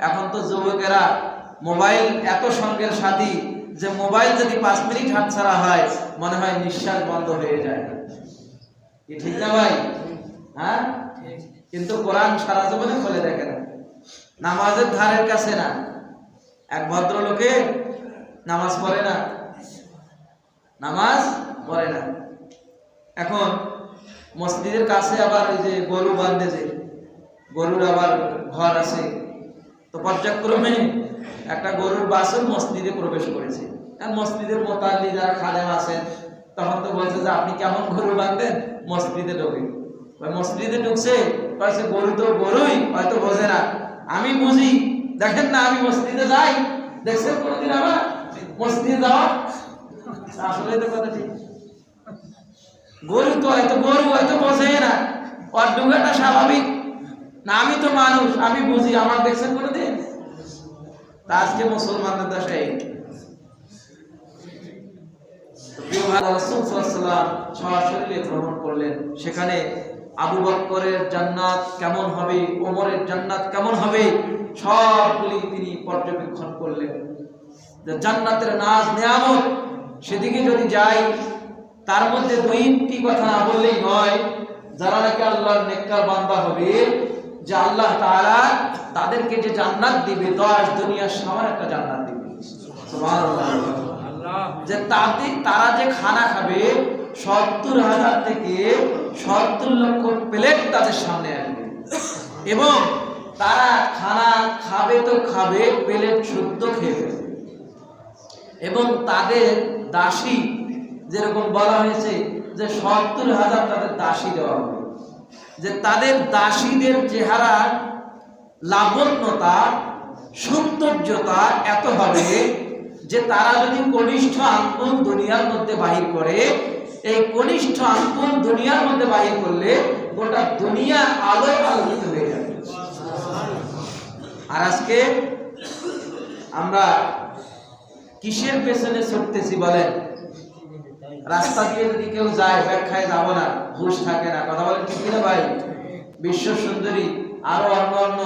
এখন তো যুবকেরা মোবাইল এত সঙ্গের সাথী যে মোবাইল যদি পাঁচ মিনিট হাত ছাড়া হয়, মনে হয় নিঃশ্বাস বন্ধ হয়ে যায় কি ঠিক না ভাই? হ্যাঁ? কিন্তু কোরআন সারা জীবনে খুলে দেখে না। নামাজের ধারের কাছে না। এক ভদ্রলোকে নামাজ পড়ে না। নামাজ পড়ে না। এখন মসজিদের কাছে আবার ওই যে গরু বাঁধে যে, গরুর আবার ঘর আছে। তো পর্যায়ক্রমে একটা গরুর বাসন মসজিদে প্রবেশ করেছে। আর মসজিদের মোতাল্লি যারা খাদেম আছেন, তখন তো বলছে যে, আপনি কেমন গরু বাঁধবেন? মসজিদে ঢোকে। মসজিদে ঢুকছে, কয়েছে, গরু তো গরুই, হয়তো বোঝে না। আমি বুঝি। দেখেন না, আমি মসজিদে যাই। দেখছেন কোনোদিন আমার মসজিদে যাওয়া? আসলে তো কথা ঠিক। গরু তো হয়তো, গরু হয়তো বোঝে না। ওর ডুঙ্গাটা স্বাভাবিক। না, আমি তো মানুষ, আমি বুঝি, আমার দেখছেন কোনোদিন? তা আজকে মুসলমানদের দশাই সেখানে আবু বক্করের জান্নাত কেমন হবে, ওমরের জান্নাত কেমন হবে, সবগুলি তিনি পর্যবেক্ষণ করলেন। জান্নাতের নাজ নিয়ামত, সেদিকে যদি যাই, তার মধ্যে দুইটি কথা না বললেই নয় যারা নাকি আল্লাহর নেককার বান্দা হবে যে আল্লাহ তাআলা তাদেরকে যে জান্নাত দিবে দশ দুনিয়ার সমান একটা জান্নাত দিবে। যে তাদের তারা যে খানা খাবে সত্তর হাজার থেকে সত্তর লক্ষ প্লেট তাদের সামনে আসবে। এবং তারা খানা খাবে তো খাবে প্লেট শুদ্ধ খেয়ে ফেলবে। এবং তাদের দাসী যেরকম বলা হয়েছে যে সত্তর হাজার তাদের দাসী দেওয়া হবে। যে তাদের দাসীদের চেহারা, লাবণ্যতা, সৌন্দর্যতা এত হবে যে তারা যদি কনিষ্ঠ আঙ্গুল দুনিয়ার মধ্যে বাহির করে, এই কনিষ্ঠ আঙ্গুল দুনিয়ার মধ্যে বাহির করলে গোটা দুনিয়া আলোয় আলোকিত হয়ে যাবে। আর আজকে আমরা কিসের পেছনে ছুটতেছি বলেন? রাস্তা দিয়ে যদি কেউ যায়, ব্যাখ্যায় যাব না, ঘুষ থাকে না। কথা বলেন ঠিক কিনা ভাই? বিশ্ব সুন্দরী, আরও অন্য অন্য।